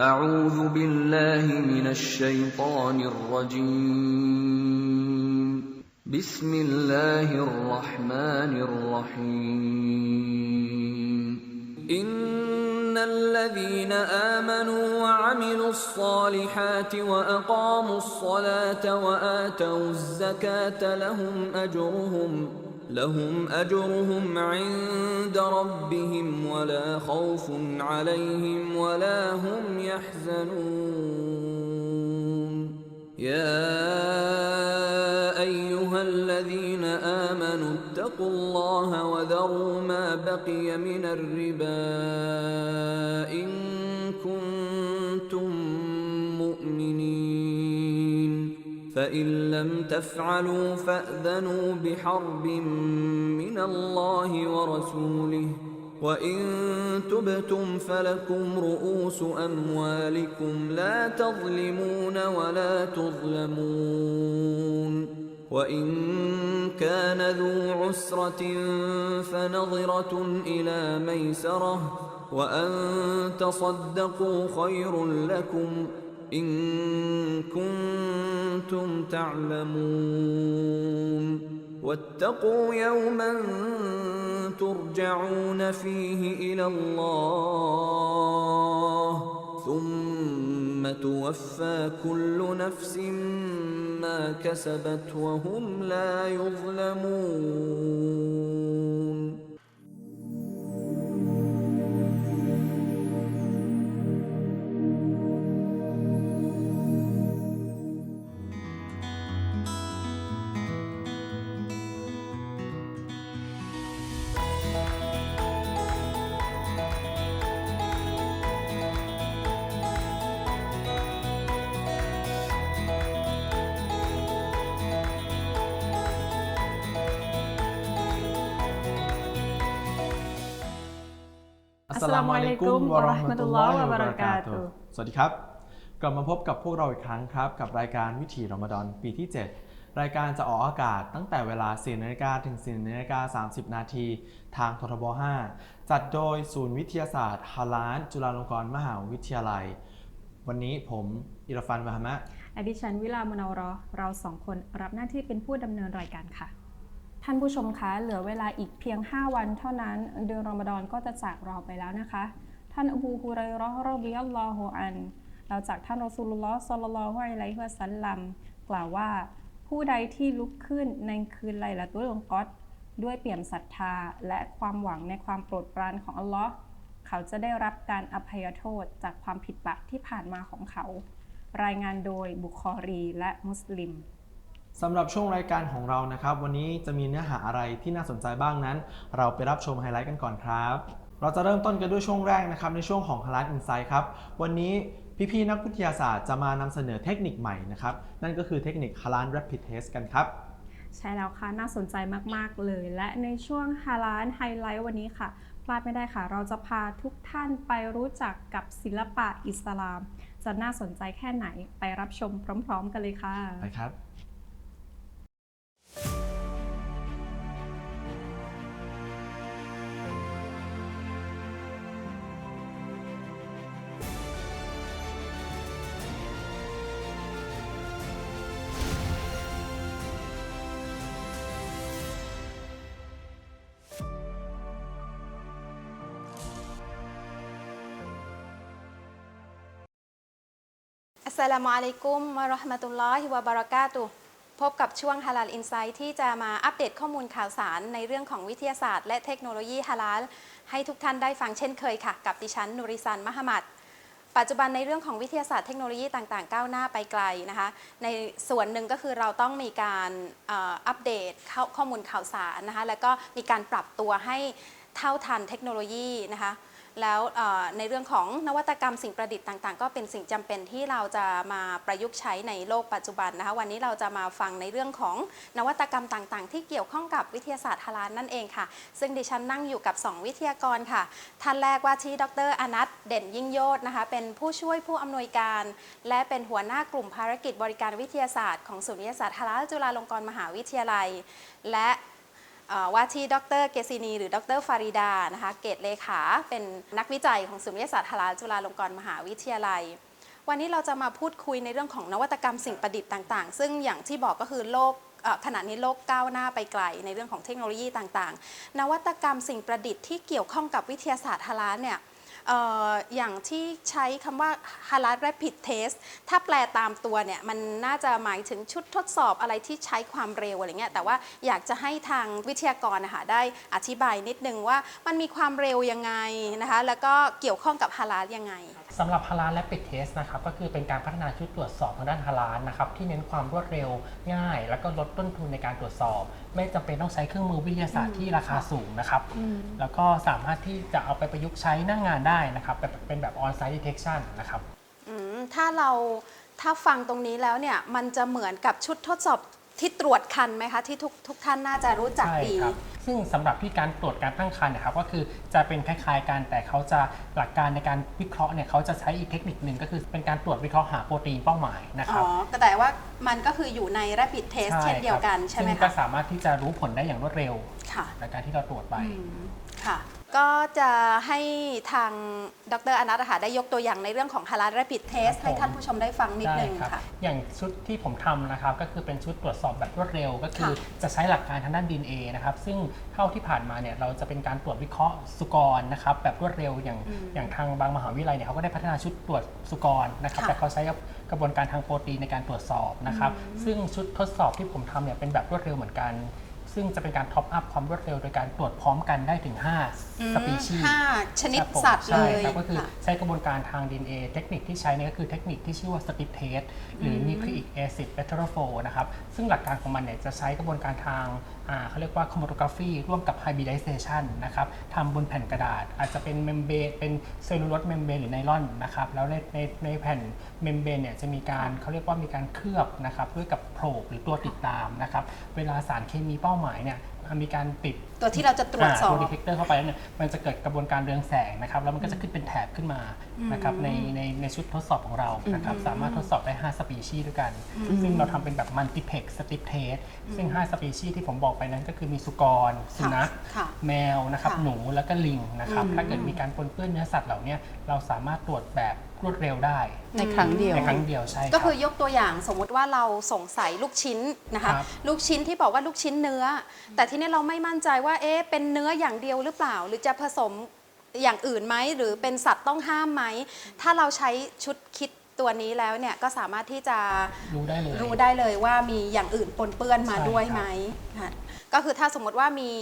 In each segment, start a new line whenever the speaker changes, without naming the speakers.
أعوذ بالله من الشيطان الرجيم. بسم الله الرحمن الرحيم. إن الذين آمنوا وعملوا الصالحات وأقاموا الصلاة وآتوا الزكاة لهم أجرهم لهم أجرهم عند ربهم ولا خوف عليهم ولا هم يحزنون. يا أيها الذين آمنوا اتقوا الله وذروا ما بقي من الربا إن كنتم فإن لم تفعلوا فأذنوا بحرب من الله ورسوله وإن تبتم فلكم رؤوس أموالكم لا تظلمون ولا تظلمون وإن كان ذو عسرة فنظرة إلى ميسرة وأن تصدقوا خير لكم إن كنتم تعلمون واتقوا يوما ترجعون فيه إلى الله ثم توفى كل نفس ما كسبت وهم لا يظلمون
สสลามุอะลัยกุมวะเราะห์มะตุลลอฮ์วะบะเราะกาตุฮ์
สวัสดีครับ กลับมาพบกับพวกเราอีกครั้งครับ กับรายการวิถีรอมฎอนปีที่ 7 รายการจะออกอากาศตั้งแต่เวลา4นาฬิกาถึง4นาฬิกา30 นาที ทางททบ 5 จัดโดยศูนย์วิทยาศาสตร์ฮาลาน จุฬาลงกรณ์มหาวิทยาลัย วันนี้ผมอิรฟันวะฮามะ
และดิฉันวิลามุนารอเราสองคนรับหน้าที่เป็นผู้ดำเนินรายการค่ะ ท่านผู้ชมคะ เหลือเวลาอีกเพียง 5 วันเท่านั้น เดือนรอมฎอนก็จะจากเราไปแล้วนะคะ ท่านอบูฮุไรราะห์รอบิยัลลอฮุอัน เราจากท่านรอซูลุลลอฮ์ศ็อลลัลลอฮุอะลัยฮิวะซัลลัมกล่าวว่า ผู้ใดที่ลุกขึ้นในคืนไลละตุลกอดด้วยเปี่ยมศรัทธาและความหวังในความโปรดปรานของอัลลอฮ์เขาจะได้รับการอภัยโทษจากความผิดบาปที่ผ่านมาของเขา รายงานโดยบุคอรีและมุสลิม
สำหรับช่วงรายการของเรานะครับ วันนี้จะมีเนื้อหาอะไรที่น่าสนใจบ้างนั้น เราไปรับชมไฮไลท์กันก่อนครับ เราจะเริ่มต้นกันด้วยช่วงแรกนะครับในช่วงของ Halal Insight ครับ วันนี้พี่ๆนักวิทยาศาสตร์จะมานำเสนอเทคนิคใหม่นะครับ นั่นก็คือเทคนิค Halal Rapid Test กันครับ
ใช่แล้วค่ะ น่าสนใจมากๆเลย และในช่วงฮาลานไฮไลท์วันนี้ค่ะ พลาดไม่ได้ค่ะ เราจะพาทุกท่านไปรู้จักกับศิลปะอิสลาม จะน่าสนใจแค่ไหนไปรับชมพร้อม ๆ กันเลยค่ะ
ไปครับ
สลามุอะลัยกุมวะราะห์มะตุลลอฮิวะบะเราะกาตุพบกับช่วงฮาลาลอินไซต์ที่จะมาอัปเดตข้อมูลข่าวสารในเรื่องของวิทยาศาสตร์ และเทคโนโลยีฮาลาลให้ทุกท่านได้ฟังเช่นเคยค่ะ กับดิฉันนุริซันมหมัดปัจจุบันในเรื่องของวิทยาศาสตร์เทคโนโลยีต่างๆ ก้าวหน้าไปไกลนะคะ ในส่วนหนึ่งก็คือเราต้องมีการอัปเดตข้อมูลข่าวสารนะคะแล้วก็มีการปรับตัวให้เท่าทันเทคโนโลยีนะคะ แล้วในเรื่องของนวัตกรรมสิ่งประดิษฐ์ต่างๆ ก็เป็นสิ่งจำเป็นที่เราจะมาประยุกต์ใช้ในโลกปัจจุบันนะคะ วันนี้เราจะมาฟังในเรื่องของนวัตกรรมต่างๆ ที่เกี่ยวข้องกับวิทยาศาสตร์ฮาลาลนั่นเองค่ะ ซึ่งดิฉันนั่งอยู่กับ 2 วิทยากรค่ะ ท่านแรกว่าที่ดรอนัทเด่นยิ่งโยศนะคะ เป็นผู้ช่วยผู้อำนวยการ และเป็นหัวหน้ากลุ่มภารกิจบริการวิทยาศาสตร์ของศูนย์วิทยาศาสตร์ฮาลาจุฬาลงกรณ์มหาวิทยาลัย และ ว่าที่ดรเกซินี หรือดรฟาริดานะคะเกตเลขาเป็นนักวิจัยของศูนย์วิทยาศาสตร์ฮาลาลจุฬาลงกรณ์มหาวิทยาลัย วันนี้เราจะมาพูดคุยในเรื่องของนวัตกรรมสิ่งประดิษฐ์ต่างๆ ซึ่งอย่างที่บอกก็คือโลกขณะนี้โลกก้าวหน้าไปไกลในเรื่องของเทคโนโลยีต่างๆ นวัตกรรมสิ่งประดิษฐ์ที่เกี่ยวข้องกับวิทยาศาสตร์ฮาลาลเนี่ย เอออย่างที่ใช้คำว่า halal rapid test ถ้าแปลตามตัวเนี่ยมันน่าจะหมายถึงชุดทดสอบอะไรที่ใช้ความเร็วอะไรเงี้ยแต่ว่าอยากจะให้ทางวิทยากรนะคะได้อธิบายนิดนึงว่ามันมีความเร็วยังไงนะคะแล้วก็เกี่ยวข้องกับฮาลาลยังไง
สำหรับฮาลาลและปิดเทสนะครับก็คือเป็นการพัฒนาชุดตรวจสอบทางด้านฮาลาลนะครับที่เน้นความรวดเร็วง่าย แล้วก็ลดต้นทุนในการตรวจสอบ ไม่จำเป็นต้องใช้เครื่องมือวิทยาศาสตร์ที่ราคาสูงนะครับแล้วก็สามารถที่จะเอาไปประยุกต์ใช้หน้างงานได้นะครับแบบเป็นแบบ on-site detection นะครับ
อืมถ้าเราถ้าฟังตรงนี้แล้วเนี่ยมันจะเหมือนกับชุดทดสอบ ที่ตรวจคันไหมคะที่ทุกทุกท่านน่าจะรู้จัก
ใช่
ดี
ครับซึ่งสำหรับที่การตรวจการตั้งครรภ์นะครับก็คือจะเป็นคล้ายๆกันแต่เขาจะหลักการในการวิเคราะห์เนี่ยเขาจะใช้อีกเทคนิคหนึ่งก็คือเป็นการตรวจวิเคราะห์หาโปรตีนเป้าหมายนะค
อ๋
รับ
อแต่ว่ามันก็คืออยู่ใน rapid test เช่นเดียวกันใช่ไหม
ซึ่งก็
คะ
สามารถที่จะรู้ผลได้อย่างรวดเร็ว
ค่ะ
ในการที่เราตรวจไป
ค่ะ ก็จะให้ทางดรอนัทอะค่ะได้ยกตัวอย่างในเรื่องของ halal rapid test
ครับผม
ให้ท่านผู้ชมได้ฟังนิด
ได้
นึง
ครับ
ค่ะ
อย่างชุดที่ผมทำนะครับ ก็คือเป็นชุดตรวจสอบแบบรวดเร็ว ก็คือ
ค่ะ
จะใช้หลักการทางด้าน DNA นะครับ ซึ่งเท่าที่ผ่านมาเนี่ยเราจะเป็นการตรวจวิเคราะห์สุกรนะครับแบบรวดเร็วอย่างอย่างทางบางมหาวิทยาลัยเนี่ยเขาก็ได้พัฒนาชุดตรวจสุกรนะครับ
ค่ะ
แต่เขาใช้กระบวนการทางโปรตีนในการตรวจสอบนะครับ ซึ่งชุดทดสอบที่ผมทำเนี่ยเป็นแบบรวดเร็วเหมือนกัน ซึ่งจะเป็นการท็อปอัพความรวดเร็ว โดยการตรวจพร้อมกันได้ถึง 5 สปีชีส์
ห้าชนิด
ครับผม
สัตว์เล
ใช่
ย
ครับก็คือ
ค่ะ
ใช้กระบวนการทาง DNA เทคนิคที่ใช้เนี่ยก็คือเทคนิคที่ชื่อว่า strip test หรือ nucleic acid heteroflow นะครับซึ่งหลักการของมันเนี่ยจะใช้กระบวนการทางอ่าเขาเรียกว่า chromatography ร่วมกับ hybridization นะครับทำบนแผ่นกระดาษ อาจจะเป็นเมมเบรนเป็นเซลลูโลสเมมเบรนหรือไนลอนนะครับแล้วในในในแผ่นเมมเบรนเนี่ยจะมีการเขาเรียกว่ามีการเคลือบนะครับด้วยกับโพรบหรือตัวติดตามนะครับเวลาสารเคมีเป้าหมายเนี่ยมีการติด
ตัวที่เราจะตรวจสอบ
ตัวดีเทคเตอร์เข้าไปแล้วเนี่ยมันจะเกิดกระบวนการเรืองแสงนะครับ แล้วมันก็จะขึ้นเป็นแถบขึ้นมานะครับในในในชุดทดสอบของเรานะครับสามารถทดสอบได้ 5 สปีชีส์ด้วยกัน ซึ่งเราทำเป็นแบบมัลติเพกสติปเทสซึ่ง 5 สปีชีส์ที่ผมบอกไปนั้นก็คือมีสุกร สุนัข
ค่ะ
แมวนะครับ
ค่ะ
หนูแล้วก็ลิงนะครับถ้าเกิดมีการปนเปื้อนเนื้อสัตว์เหล่าเนี้เราสามารถตรวจแบบ รวดเร็วได้
ในครั้งเดียว
ในครั้งเดียวใช่รับ
ก็คือยกตัวอย่างสมมุติว่าเราสงสัยลูกชิ้นนะคะ
ครับ
ลูกชิ้นที่บอกว่าลูกชิ้นเนื้อ แต่ที่นี้เราไม่มั่นใจว่าเอ๊ะเป็นเนื้ออย่างเดียวหรือเปล่า หรือจะผสมอย่างอื่นไหมหรือเป็นสัตว์ต้องห้ามไหมถ้าเราใช้ชุดคิด ตัวนี้แล้วเนี่ยก็สามารถที่จะ
รู้ได้เลย
รู้ได้เลยว่ามีอย่างอื่นปนเปื้อนมา
ใช่
ด้วย
ครับ
ไหมค่ะก็คือถ้าสมมติว่ามี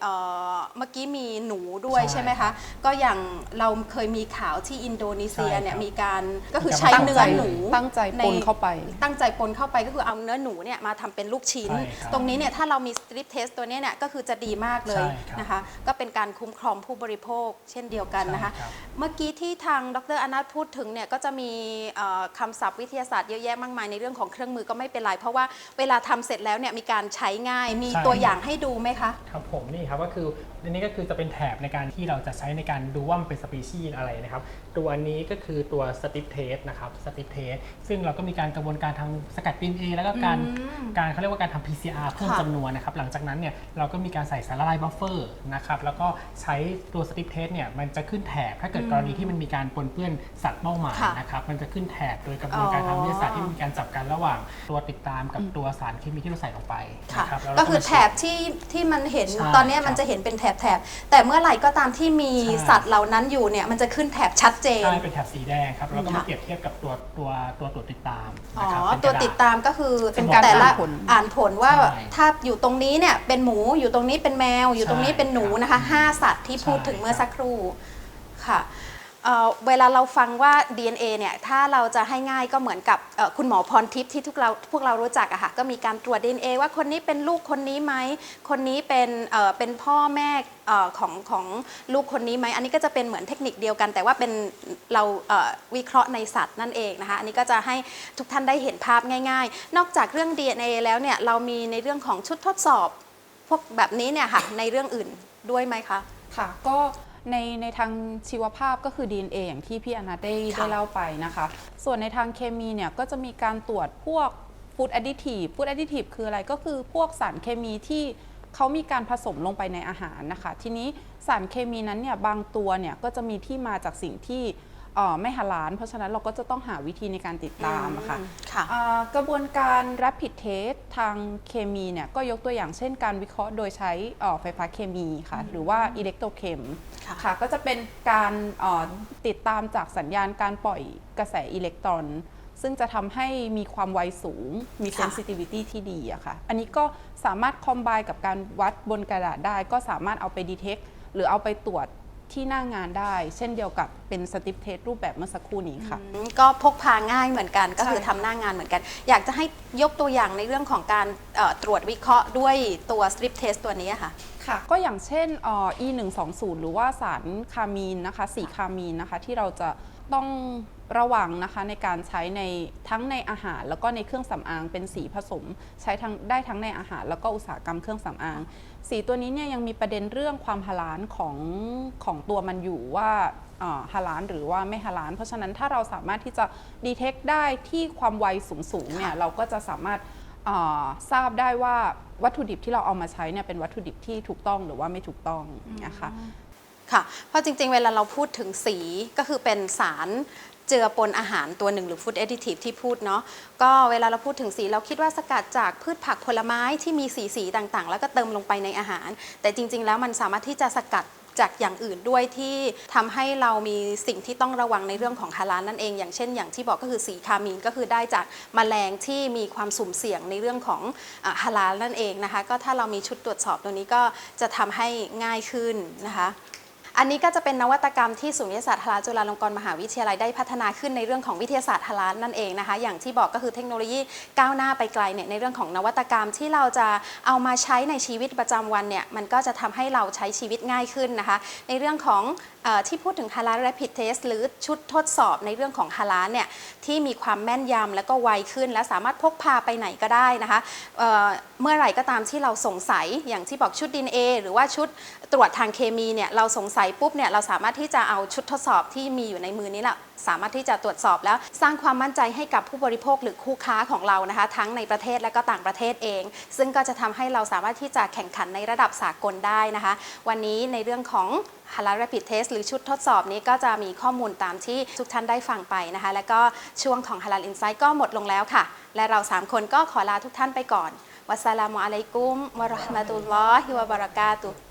เอ่อเมื่อกี้มีหนูด้วย
ใช่
ใช่ไหมคะก็อย่างเราเคยมีข่าวที่อินโดนีเซีย
ใช่ครับ
เนี่ยมีการก็คือใช้
ตั้ง
เนื้
ใจ
อหนู
ตั้งใจปนเข้าไป
ตั้งใจปนเข้าไปก็คือเอาเนื้อหนูเนี่ยมาทำเป็นลูกชิ้น
ใช่ครับ
ตรงนี้เนี่ยถ้าเรามีสตรีทเทสตัวเนี้เนี่ยก็คือจะดีมากเลย
ใช่ครับ
นะคะ ก็เป็นการคุ้มครองผู้บริโภคเช่นเดียวกันนะคะ
ใช่ครับ
เมื่อกี้ที่ทางดรอนัทพูดถึงเนี่ยก็จะมีเอ่อคำศัพท์วิทยาศาสตร์เยอะแยะมากมายในเรื่องของเครื่องมือก็ไม่เป็นไร เพราะว่าเวลาทำเสร็จแล้วเนี่ยมีการใช้ง่ายมี
ใช่
ตัวอย่างให้ดูไหมคะ
ครับผมนี่ครับก็คืออันนี้ก็คือจะเป็นแถบในการที่เราจะใช้ในการดูว่ามันเป็นสปีชีส์อะไรนะครับ ตัวอันนี้ก็คือตัวสติปเทสนะครับสติปเทสซึ่งเราก็มีการกระบวนการทางสกัด DNA แล้วก็การการเขาเรียกว่าการทำ PCR เพิ่ม
ค่ะ
จำนวนนะครับ หลังจากนั้นเนี่ยเราก็มีการใส่สารละลายบัฟเฟอร์นะครับแล้วก็ใช้ตัวสติปเทสเนี่ยมันจะขึ้นแถบถ้าเกิดกรณีที่มันมีการปนเปื้อนสัตว์เป้าหมาย
ค่ะ
นะครับมันจะขึ้นแถบโดยกระบวนการทางวิทยาศาสตร์ที่มีการจับกันระหว่างตัวติดตามกับตัวสารเคมีที่เราใส่ลงไป
ค่ะ
นะครับแล้ว
ก็
เรา
คือ
มา
แถ
เช็
บที่ที่มันเห็น
ใช่
ตอนเนี้ย
ครับ
มันจะเห็นเป็นแถบแถบแต่เมื่อไหร่ก็ตามที่มี
ใช่
สัตว์เหล่านั้นอยู่เนี่ยมันจะขึ้นแถบชัดเจน
ใช่เป็นแถบสีแดงครับแล้วก็มา
ค่ะ
เปรียบเทียบกับตัวตัวตัวตรวจติดตาม
อ๋อ
นะครับเป็นก
ตัว
ระาษ
ติดตามก็คือ
เป็นการ
แต่ละ
อ่านผล
อ่านผลว่า
ใช่
ถ้าอยู่ตรงนี้เนี่ยเป็นหมูอยู่ตรงนี้เป็นแมว อยู่ตรงนี้
ใช่
เป็นหนูนะคะห้าสัตว์ที่พูดถึง
ใช่
เมื่อสักครู่ค่ะ เวลาเราฟังว่า DNA เนี่ยถ้าเราจะให้ง่ายก็เหมือนกับคุณหมอพรทิพย์ที่ทุกเราพวกเรารู้จักอะค่ะก็มีการตรวจ DNA ว่าคนนี้เป็นลูกคนนี้ไหม คนนี้เป็นเป็นพ่อแม่ของของลูกคนนี้ไหม อันนี้ก็จะเป็นเหมือนเทคนิคเดียวกัน แต่ว่าเป็นเราเวิเคราะห์ในสัตว์นั่นเองนะคะ อันนี้ก็จะให้ทุกท่านได้เห็นภาพง่าย ๆ นอกจากเรื่อง DNA แล้วเนี่ยเรามีในเรื่องของชุดทดสอบ พวกแบบนี้เนี่ยค่ะในเรื่องอื่นด้วยไหมคะ
ค่ะก็ ในในทางชีวภาพก็คือ DNA อย่างที่พี่อนัทได้
ค่ะ
ได้เล่าไปนะคะ ส่วนในทางเคมีเนี่ยก็จะมีการตรวจพวกฟู้ดแอดดิทีฟฟู้ดแอดดิทีฟคืออะไรก็คือพวกสารเคมีที่เขามีการผสมลงไปในอาหารนะคะ ทีนี้สารเคมีนั้นเนี่ยบางตัวเนี่ยก็จะมีที่มาจากสิ่งที่ เอ่อไม่ฮาลาลเพราะฉะนั้นเราก็จะต้องหาวิธีในการติดตามอะค่ะ
ค่ะ
อ่ากระบวนการ rapid test ทางเคมีเนี่ยก็ยกตัวอย่างเช่นการวิเคราะห์โดยใช้เอ่อไฟฟ้าเคมีค่ะหรือว่าอิเล็กโทรเคม
ค่ะ
ค่ะก็จะเป็นการเอ่อติดตามจากสัญญาณการปล่อยกระแสอิเล็กตรอน ซึ่งจะทำให้มีความไวสูงมี
ค่ะ
sensitivity ที่ดีอะค่ะ อันนี้ก็สามารถคอมไบกับการวัดบนกระดาษได้ ก็สามารถเอาไป detect หรือเอาไปตรวจ ที่หน้างานได้ เช่นเดียวกับเป็นสติปเทสรูปแบบเมื่อสักครู่นี้ค่ะ
อืมก็พกพาง่ายเหมือนกันก็คือ
ใช่
ทำหน้างานเหมือนกัน อยากจะให้ยกตัวอย่างในเรื่องของการเอ่อตรวจวิเคราะห์ด้วยตัว strip test ตัวนี้ค่ะ
ค่ะก็อย่างเช่นเอ่อ E 1 2 0 หรือว่าสารคามีนนะคะสีคามีนนะคะ ที่เราจะต้องระวังนะคะในการใช้ในทั้งในอาหาร แล้วก็ในเครื่องสำอางเป็นสีผสม ใช้ทั้งได้ทั้งในอาหาร แล้วก็อุตสาหกรรมเครื่องสำอาง สีตัวนี้เนี่ยยังมีประเด็นเรื่องความฮาลาลของของตัวมันอยู่ว่าฮาลาลหรือว่าไม่ฮาลาลเพราะฉะนั้นถ้าเราสามารถที่จะดีเทคได้ที่ความไวสูงๆเนี่ยเราก็จะสามารถทราบได้ว่าวัตถุดิบที่เราเอามาใช้เนี่ยเป็นวัตถุดิบที่ถูกต้องหรือว่าไม่ถูกต้องนะคะ
ค่ะเพราะจริงๆ เวลาเราพูดถึงสีก็คือเป็นสาร เจือปนอาหารตัวหนึ่งหรือ food additive ที่พูดเนาะก็เวลาเราพูดถึงสีเราคิดว่าสกัดจากพืชผักผลไม้ที่มีสีสีต่างๆ แล้วก็เติมลงไปในอาหาร แต่จริง ๆ แล้วมันสามารถที่จะสกัดจากอย่างอื่นด้วยที่ทำให้เรามีสิ่งที่ต้องระวังในเรื่องของฮาลาลนั่นเอง อย่างเช่น อย่างที่บอกก็คือสีคามีนก็คือได้จากแมลงที่มีความสุ่มเสี่ยงในเรื่องของอ่าฮาลาลนั่นเองนะคะ ก็ถ้าเรามีชุดตรวจสอบตัวนี้ก็จะทำให้ง่ายขึ้นนะคะ อันนี้ก็จะเป็นนวัตกรรมที่ศูนย์วิทยาศาสตร์ฮาลาจุฬาลงกรณ์มหาวิทยาลัยได้พัฒนาขึ้นในเรื่องของวิทยาศาสตร์ฮาลานั่นเองนะคะ อย่างที่บอกก็คือเทคโนโลยีก้าวหน้าไปไกลเนี่ยในเรื่องของนวัตกรรมที่เราจะเอามาใช้ในชีวิตประจำวันเนี่ยมันก็จะทำให้เราใช้ชีวิตง่ายขึ้นนะคะ ในเรื่องของ ที่พูดถึงฮาลาล rapid test หรือชุดทดสอบในเรื่องของฮาลาลเนี่ยที่มีความแม่นยำแล้วก็ไวขึ้น และสามารถพกพาไปไหนก็ได้นะคะเเมื่อไหร่ก็ตามที่เราสงสัยอย่างที่บอกชุด DNA หรือว่าชุดตรวจทางเคมีเนี่ยเราสงสัยปุ๊บเนี่ยเราสามารถที่จะเอาชุดทดสอบที่มีอยู่ในมือนี้แหละสามารถที่จะตรวจสอบแล้วสร้างความมั่นใจให้กับผู้บริโภคหรือคู่ค้าของเรานะคะ ทั้งในประเทศและก็ต่างประเทศเอง ซึ่งก็จะทำให้เราสามารถที่จะแข่งขันในระดับสากลได้นะคะ วันนี้ในเรื่องของ ฮาร์ด Rapid Test หรือชุดทดสอบนี้ก็จะมีข้อมูลตามที่ทุกท่านได้ฟังไปนะคะ และก็ช่วงของ Halal Insight ก็หมดลงแล้วค่ะ และเรา 3 คนก็ขอลาทุกท่านไปก่อน วัสสลามุอะลัยกุมวะราะห์มะตุลลอฮิวะบะเราะกาตุฮ์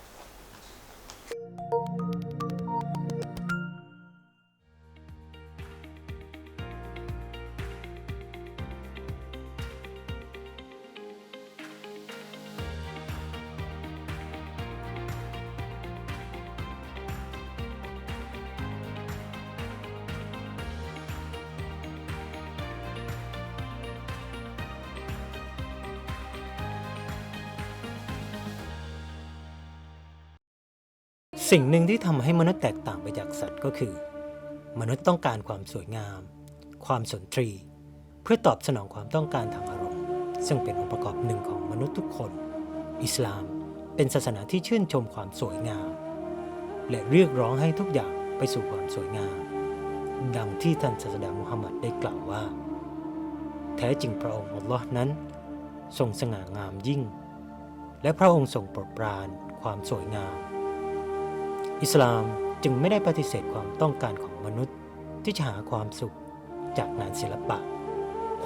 สิ่งหนึ่งที่ทำให้มนุษย์แตกต่างไปจากสัตว์ก็คือ มนุษย์ต้องการความสวยงาม ความสนตรี เพื่อตอบสนองความต้องการทางอารมณ์ ซึ่งเป็นองค์ประกอบหนึ่งของมนุษย์ทุกคน อิสลามเป็นศาสนาที่ชื่นชมความสวยงาม และเรียกร้องให้ทุกอย่างไปสู่ความสวยงาม ดังที่ท่านศาสดามุฮัมมัดได้กล่าวว่า แท้จริงพระองค์อัลลอฮ์นั้น ทรงสง่างามยิ่ง และพระองค์ทรงโปรดปรานความสวยงาม อิสลามจึงไม่ได้ปฏิเสธความต้องการของมนุษย์ ที่จะหาความสุขจากงานศิลปะ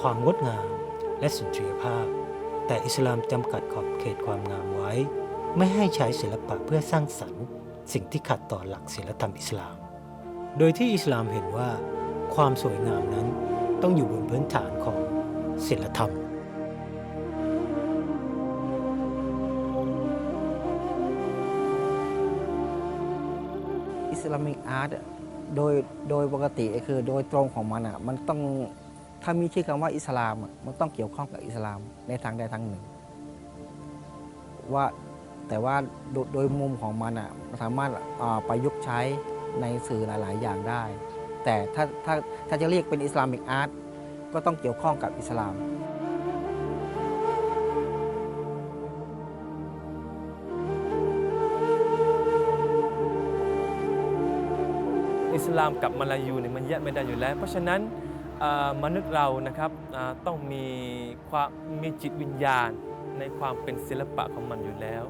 ความงดงามและสุนทรียภาพ แต่อิสลามจำกัดขอบเขตความงามไว้ ไม่ให้ใช้ศิลปะเพื่อสร้างสรรค์ สิ่งที่ขัดต่อหลักศีลธรรมอิสลาม โดยที่อิสลามเห็นว่า ความสวยงามนั้นต้องอยู่บนพื้นฐานของศีลธรรม
สลามิกอาร์ตโดยโดยปกติคือโดยตรงของมันอะมันต้องถ้ามีชื่อคำว่าอิสลามอะมันต้องเกี่ยวข้องกับอิสลามในทางใดทางหนึ่ง ว่าแต่ว่าโดยโดยมุมของมันอะมันสามารถประยุกต์ใช้ในสื่อหลาย ๆ อย่างได้ แต่ถ้าถ้าถ้าจะเรียกเป็นอิสลามิกอาร์ตก็ต้องเกี่ยวข้องกับอิสลาม
อิสลามกับมาลายูเนี่ยมันแยกไม่ได้อยู่แล้ว เพราะฉะนั้นมนุษย์เรานะครับต้องมีความมีจิตวิญญาณในความเป็นศิลปะของมันอยู่แล้ว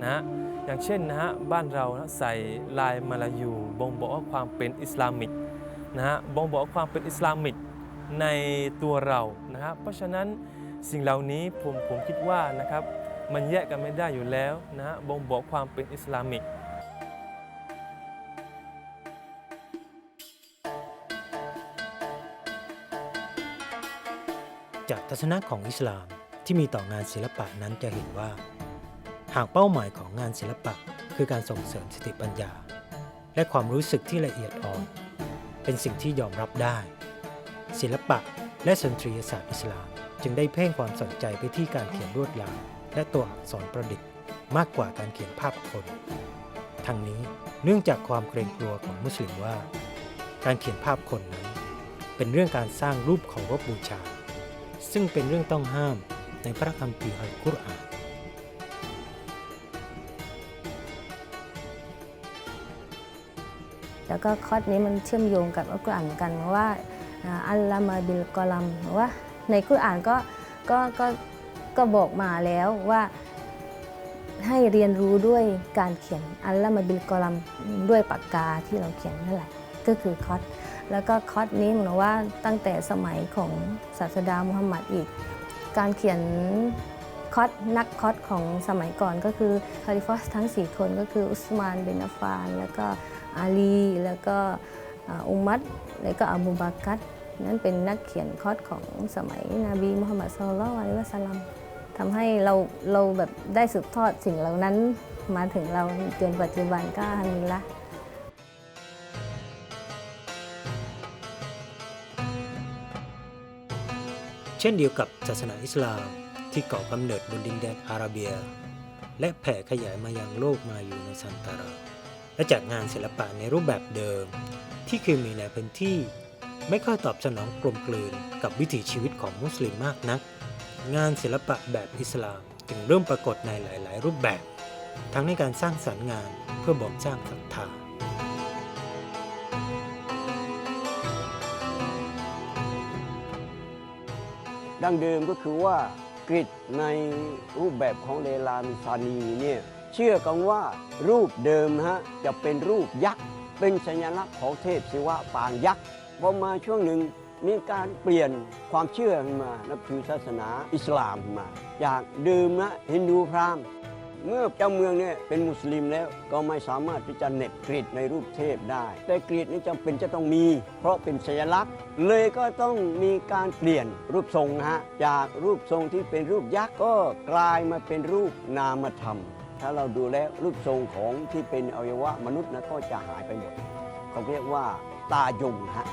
นะฮะอย่างเช่นนะฮะบ้านเรานะใส่ลายมาลายูบ่งบอกว่าความเป็นอิสลามิกนะฮะบ่งบอกว่าความเป็นอิสลามิกในตัวเรานะครับเพราะฉะนั้นสิ่งเหล่านี้ผมผมคิดว่านะครับมันแยกกันไม่ได้อยู่แล้วนะฮะบ่งบอกความเป็นอิสลามิก
จากทัศนะของอิสลามที่มีต่องานศิลปะนั้นจะเห็นว่า หากเป้าหมายของงานศิลปะคือการส่งเสริมสติปัญญา และความรู้สึกที่ละเอียดอ่อน เป็นสิ่งที่ยอมรับได้ ศิลปะและดนตรีศาสตร์อิสลาม จึงได้เพ่งความสนใจไปที่การเขียนลวดลายและตัวอักษรประดิษฐ์มากกว่าการเขียนภาพคนทั้งนี้เนื่องจากความเกรงกลัวของมุสลิมว่า การเขียนภาพคนนั้น เป็นเรื่องการสร้างรูปเคารพบูชา ซึ่งเป็นเรื่องต้องห้ามในพระคัมภีร์อัลกุรอาน
แล้วก็คอนี้มันเชื่อมโยงกับอัลกุรอานเหมือนกันว่าอ่าอัลลามาบิลกอลัมว่าในกุรอานก็ก็ก็ก็บอกมาแล้วว่าให้เรียนรู้ด้วยการเขียนอัลลามาบิลกอลัมด้วยปากกาที่เราเขียนนั่นแหละก็คือคอส แล้วก็คอร์สนี้เหมือนว่าตั้งแต่สมัยของศาสดามุฮัมมัดอีก การเขียนคอสนักคอสของสมัยก่อนก็คือคาลิฟอสทั้ง 4 คนก็คืออุสมานเบนอัฟาน แล้วก็อาลี แล้วก็อุมัดแล้วก็อบูบากัตนั่นเป็นนักเขียนคอสของสมัยนบีมุฮัมมัดสุลลัลอะลัยวะสัลลัมทำให้เราเราแบบได้สืบทอดสิ่งเหล่านั้นมาถึงเราจนปัจจุบันก็ฮัมดุลิลละ
เช่นเดียวกับศาสนาอิสลามที่ก่อกำเนิดบนดินแดนอาระเบีย และแผ่ขยายมายังโลกมาอยู่ในซันตารา และจากงานศิลปะในรูปแบบเดิม ที่เคือมีในพื้นที่ ไม่ค่อยตอบสนองกลมกลืนกับวิถีชีวิตของมุสลิมมากนัก งานศิลปะแบบอิสลามจึงเริ่มปรากฏในหลาย ๆ รูปแบบ ทั้งในการสร้างสรรค์งานเพื่อบอกสร้างศรัทธา
ดั้งเดิมก็คือว่ากริดในรูปแบบของเลลามิซานีเนี่ยเชื่อกันว่ารูปเดิมฮะจะเป็นรูปยักษ์ เป็นสัญลักษณ์ของเทพศิวะปางยักษ์พอมาช่วงหนึ่งมีการเปลี่ยนความเชื่อขึ้นมานับถือศาสนาอิสลามมา จากเดิมนะฮินดูพราหมณ์ เมื่อเจ้าเมืองเนี่ยเป็นมุสลิมแล้วก็ไม่สามารถที่จะเน็บกรีดในรูปเทพได้ แต่กรีดนี่จำเป็นจะต้องมี เพราะเป็นสัญลักษณ์ เลยก็ต้องมีการเปลี่ยนรูปทรงนะฮะจากรูปทรงที่เป็นรูปยักษ์ก็กลายมาเป็นรูปนามธรรม ถ้าเราดูแล้วรูปทรงของที่เป็นอวัยวะมนุษย์นะก็จะหายไปหมดเขาเรียกว่าตายงฮะ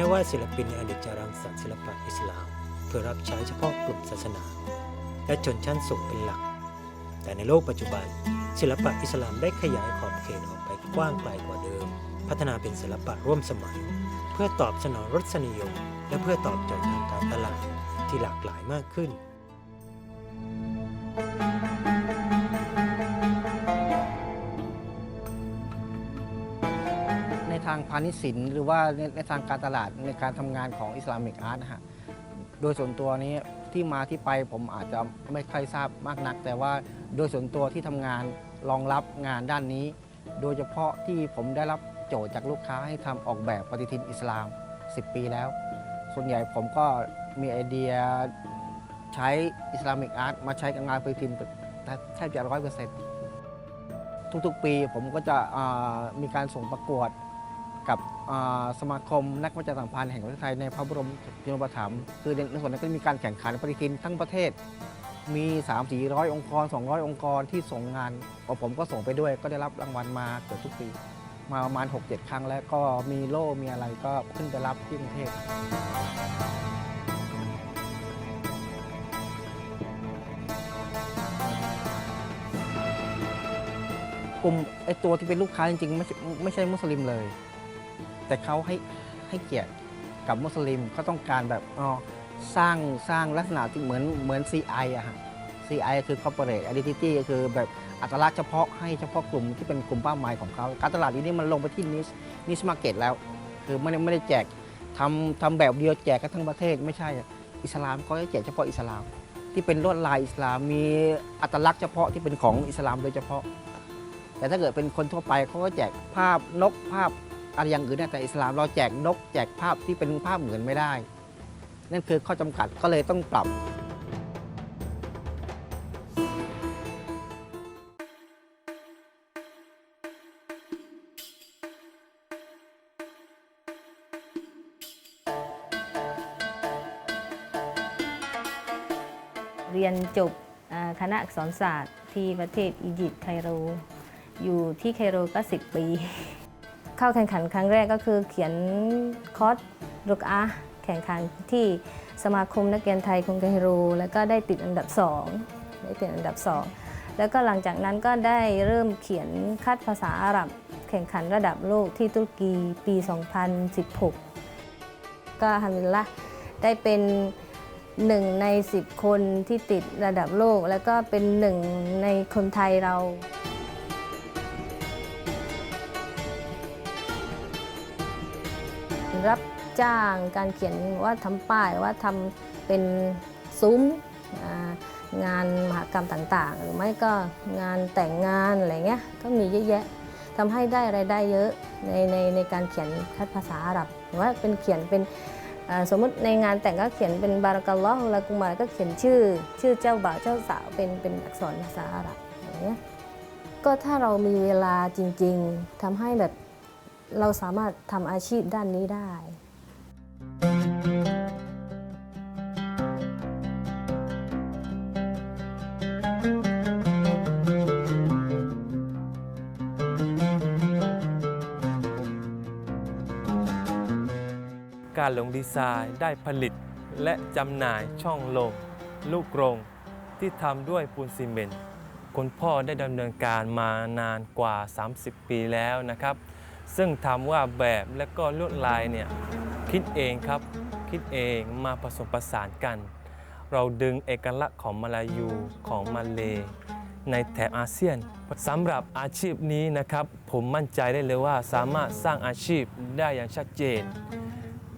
ม้ว่าศิลปินในอดีตจะรังสรรค์ศิลปะอิสลาม เพื่อรับใช้เฉพาะกลุ่มศาสนา และชนชั้นสูงเป็นหลัก แต่ในโลกปัจจุบัน ศิลปะอิสลามได้ขยายขอบเขตออกไปกว้างไกลกว่าเดิม พัฒนาเป็นศิลปะร่วมสมัย เพื่อตอบสนองรสนิยม และเพื่อตอบโจทย์ทางการตลาดที่หลากหลายมากขึ้น
ในางพาณิชย์ศิลป์หรือว่าในในทางการตลาดในการทำงานของอิสลามิกอาร์ตนะฮะโดยส่วนตัวนี้ที่มาที่ไปผมอาจจะไม่ค่อยทราบมากนัก แต่ว่าโดยส่วนตัวที่ทำงานรองรับงานด้านนี้ โดยเฉพาะที่ผมได้รับโจทย์จากลูกค้าให้ทำออกแบบปฏิทินอิสลาม 10 ปีแล้ว ส่วนใหญ่ผมก็มีไอเดียใช้อิสลามิกอาร์ตมาใช้กับงานปฏิทินแทบจะร้อยเปอร์เซ็นต์ทุกๆ ปีผมก็จะมีการส่งประกวด กับสมาคมนักวิจารณ์สัมพันธ์แห่งประเทศไทยในพระบรมชนกถัมภ์คือในส่วนนั้นก็มีการแข่งขันปฏิทินทั้งประเทศ มี 3 4 0 0 องค์กร 200 องค์กรที่ส่งงานผมก็ส่งไปด้วย ก็ได้รับรางวัลมาเกือบทุกปี มาประมาณ 6-7 ครั้งแล้วก็มีโล่มีอะไรก็ขึ้นไปรับที่กรุงเทพกลุ่มไอตัวที่เป็นลูกค้าจริงๆไม่ใช่ไม่ใช่มุสลิมเลย แต่เขาให้ให้เกียรติกับมุสลิมเขาต้องการแบบอ๋อสร้างสร้างลักษณะที่เหมือนเหมือน CI อะฮะ CI คือ corporate identity ก็คือแบบอัตลักษณ์เฉพาะให้เฉพาะกลุ่มที่เป็นกลุ่มเป้าหมายของเขาการตลาดนี้มันลงไปที่นิชนิชมาร์เก็ตแล้ว คือไม่ได้ไม่ได้แจกทำทำแบบเดียวแจกกันทั้งประเทศไม่ใช่อิสลามเขาจะแจกเฉพาะอิสลาม ที่เป็นลวดลายอิสลามมีอัตลักษณ์เฉพาะที่เป็นของอิสลามโดยเฉพาะ แต่ถ้าเกิดเป็นคนทั่วไปเขาก็แจกภาพนกภาพ อะไรอย่างอื่นแต่อิสลามเราแจกนก แจกภาพที่เป็นภาพเหมือนไม่ได้ นั่นคือข้อจำกัดก็เลยต้องปรับ
เรียนจบคณะอักษรศาสตร์ที่ประเทศอียิปต์ไคโร อยู่ที่ไคโรก็ 10 ปี เข้าแข่งขันครั้งแรกก็คือเขียนคอร์สรุกอาแข่งขันที่สมาคมนักเรียนไทยกรุงไคโรแล้วก็ได้ติดอันดับ2ได้ติดอันดับ2แล้วก็หลังจากนั้นก็ได้เริ่มเขียนคัดภาษาอาหรับ แข่งขันระดับโลกที่ตุรกีปี 2016 ก็ฮัมดุลิลละได้เป็นหนึ่งใน 10 คนที่ติดระดับโลก แล้วก็เป็นหนึ่งในคนไทยเรา จ้าง การเขียนว่าทำป้ายว่าทำเป็นซุ้มงานมหกรรมต่างๆ หรือไม่ก็งานแต่งงานอะไรเงี้ยก็มีเยอะแยะทำให้ได้รายได้เยอะในในในการเขียนคัดภาษาอาหรับหรือว่าเป็นเขียนเป็นสมมติในงานแต่งก็เขียนเป็นบารักัลลอฮุละกุมารก็เขียนชื่อ ชื่อเจ้าบ่าวเจ้าสาวเป็นเป็นอักษรภาษาอาหรับอย่างเงี้ยก็ถ้าเรามีเวลาจริง ๆทำให้แบบเราสามารถทำอาชีพด้านนี้ได้
การลงดีไซน์ได้ผลิตและจำหน่ายช่องลมลูกกรงที่ทำด้วยปูนซีเมนต์คุณพ่อได้ดำเนินการมานานกว่า 30 ปีแล้วนะครับ ซึ่งทำว่าแบบและก็ลวดลายเนี่ย คิดเองครับ คิดเองมาผสมผสานกัน เราดึงเอกลักษณ์ของมาลายูของมาเลในแถบอาเซียนสำหรับอาชีพนี้นะครับ ผมมั่นใจได้เลยว่าสามารถสร้างอาชีพได้อย่างชัดเจน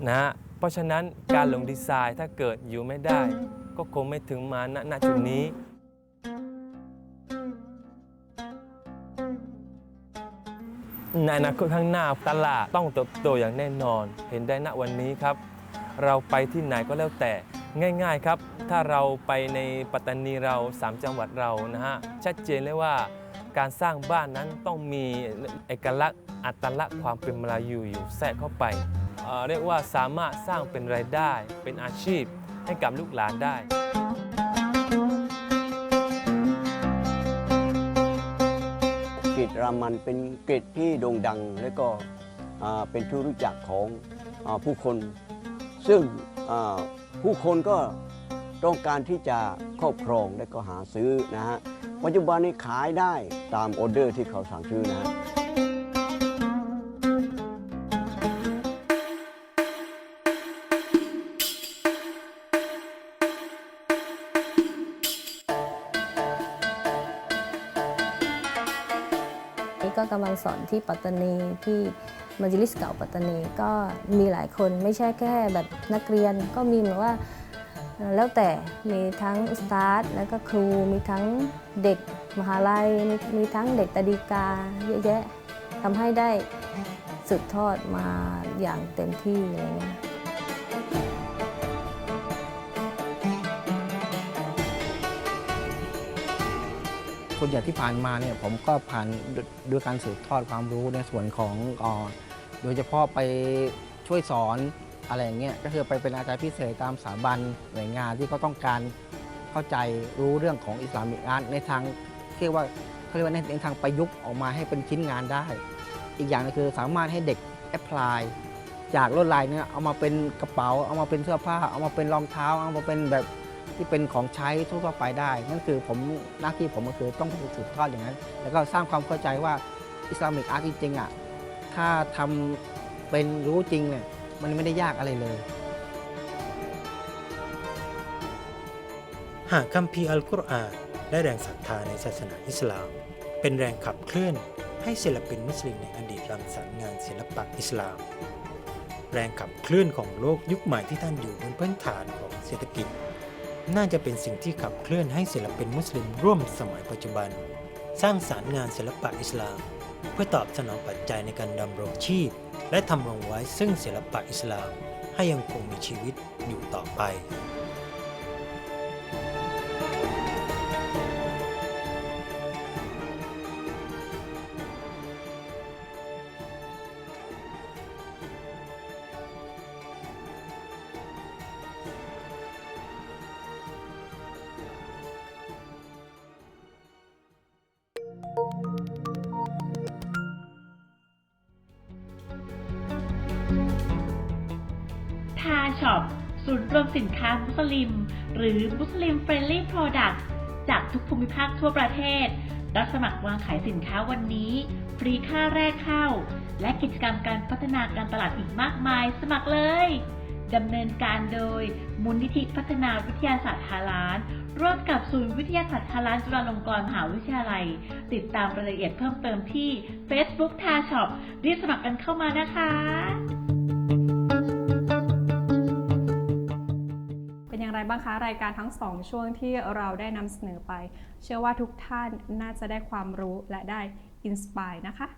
นะฮะเพราะฉะนั้นการลงดีไซน์ถ้าเกิดอยู่ไม่ได้ ก็คงไม่ถึงมาณณจุดนี้ ในอนาคตข้างหน้าตลาดต้องเติบโตอย่างแน่นอน เห็นได้ณวันนี้ครับ เราไปที่ไหนก็แล้วแต่ง่าย ๆครับ ถ้าเราไปในปัตตานีเรา 3 จังหวัดเรานะฮะชัดเจนเลยว่าการสร้างบ้านนั้นต้องมีเอกลักษณ์อัตลักษณ์ความเป็นมลายูอยู่แทรกเข้าไปเเรียกว่าสามารถสร้างเป็นรายได้เป็นอาชีพให้กับลูกหลานได้
กรีดรามันเป็นกรดที่โด่งดัง และก็เป็นที่รู้จักของอผู้คน ซึ่งผู้คนก็ต้องการที่จะครอบครองและก็หาซื้อนะฮะปัจจุบันนี้ขายได้ตามออเดอร์ที่เขาสั่งซื้อนะฮะ
ก็กำลังสอนที่ปัตตานีที่มัจลิสเก่าปัตตานีก็มีหลายคนไม่ใช่แค่แบบนักเรียนก็มีเหมือนว่าแล้วแต่มีทั้งอุสตาดแล้วก็ครูมีทั้งเด็กมหาลัยมีมีทั้งเด็กตดีกาเยอะแยะทำให้ได้สืบทอดมาอย่างเต็มที่อะไรเงี้ย
ส่วนใหญ่ที่ผ่านมาเนี่ยผมก็ผ่านด้วยการสืบทอดความรู้ในส่วนของเออโดยเฉพาะไปช่วยสอนอะไรอย่างเงี้ยก็คือไปเป็นอาจารย์พิเศษตามสถาบันหน่วยงานที่เขาต้องการเข้าใจรู้เรื่องของอิสลามิกอาร์ตในทางที่ว่าเขาเรียกว่าในทางประยุกต์ออกมาให้เป็นชิ้นงานได้ อีกอย่างหนึงคือสามารถให้เด็กแอพพลายจากลวดลายเนี่ยเอามาเป็นกระเป๋า เอามาเป็นเสื้อผ้า เอามาเป็นรองเท้า เอามาเป็นแบบ ที่เป็นของใช้ทั่วไปได้ นั่นคือผมหน้าที่ผมก็คือต้องสืบทอดอย่างนั้น แล้วก็สร้างความเข้าใจว่าอิสลามิกอาร์ตจริงๆอะถ้าทำเป็นรู้จริงเนี่ยมันไม่ได้ยากอะไรเลย
หากคัมภีร์อัลกุรอานและแรงศรัทธาในศาสนาอิสลาม เป็นแรงขับเคลื่อนให้ศิลปินมุสลิมในอดีตรังสรรค์งานศิลปะอิสลาม แรงขับเคลื่อนของโลกยุคใหม่ที่ท่านอยู่บนพื้นฐานของเศรษฐกิจ น่าจะเป็นสิ่งที่ขับเคลื่อนให้ศิลปินมุสลิมร่วมสมัยปัจจุบัน สร้างสารรค์งานศิลปะอิสลาม เพื่อตอบสนองปัจจัยในการดำรงชีพ และทำรงไว้ซึ่งศิลปะอิสลาม ให้ยังคงมีชีวิตอยู่ต่อไป
ช็อปศูนย์รวมสินค้ามุสลิม หรือมุสลิมเฟรนลี่โปรดักต์จากทุกภูมิภาคทั่วประเทศ รับสมัครวางขายสินค้าวันนี้ ฟรีค่าแรกเข้า และกิจกรรมการพัฒนาการตลาดอีกมากมาย สมัครเลยดำเนินการโดยมูลนิธิพัฒนาวิทยาศาสตร์ฮาลานร่วมกับศูนย์วิทยาศาสตร์ฮาลานจุฬาลงกรณ์มหาวิทยาลัย ติดตามรายละเอียดเพิ่มเติมที่ Facebook ทาช็อปรีบสมัครกันเข้ามานะคะ
บ้างคะ รายการทั้ง2ช่วงที่เราได้นำเสนอไป เชื่อว่าทุกท่านน่าจะได้ความรู้และได้อินสปายนะคะ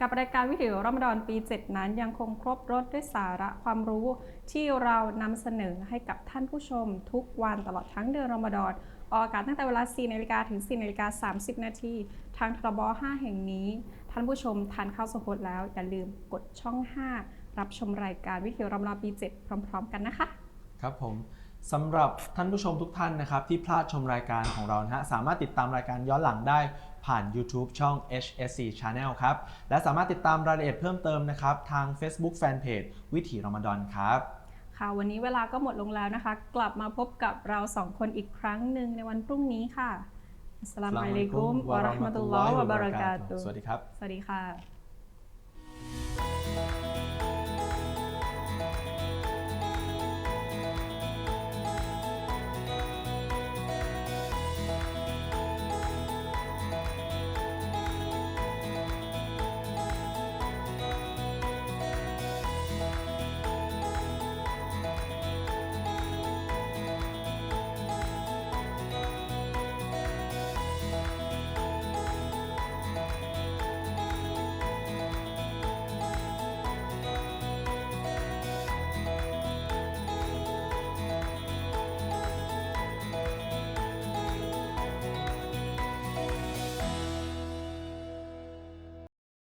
กับรายการวิถีรอมฎอนปี 7 นั้นยังคงครบรถด้วยสาระความรู้ที่เรานำเสนอให้กับท่านผู้ชม ทุกวันตลอดทั้งเดือนรอมฎอนออกอากาศตั้งแต่เวลา 4นาฬิกาถึง 4นาฬิกา30 นาทีทางทรบ5 แห่งนี้ ท่านผู้ชมทานข้าวสดแล้ว อย่าลืมกดช่อง 5 รับชมรายการวิถีรอมฎอนปี 7 พร้อม ๆ กันนะคะ
ครับผม สำหรับท่านผู้ชมทุกท่านนะครับ ที่พลาดชมรายการของเรานะฮะสามารถติดตามรายการย้อนหลังได้ผ่าน YouTube ช่อง HSC Channel ครับ และสามารถติดตามรายละเอียดเพิ่มเติมนะครับ ทาง Facebook Fanpage วิถีรอมฎอนครับ
ค่ะ วันนี้เวลาก็หมดลงแล้วนะคะ กลับมาพบกับเราสองคนอีกครั้งหนึ่งในวันพรุ่งนี้ค่ะอัสสลามุอะลัยกุมวะเราะห์มะตุลลอฮ์วะบะเราะกาตุฮ์
สวัสดีครับ
สวัสดีค่ะ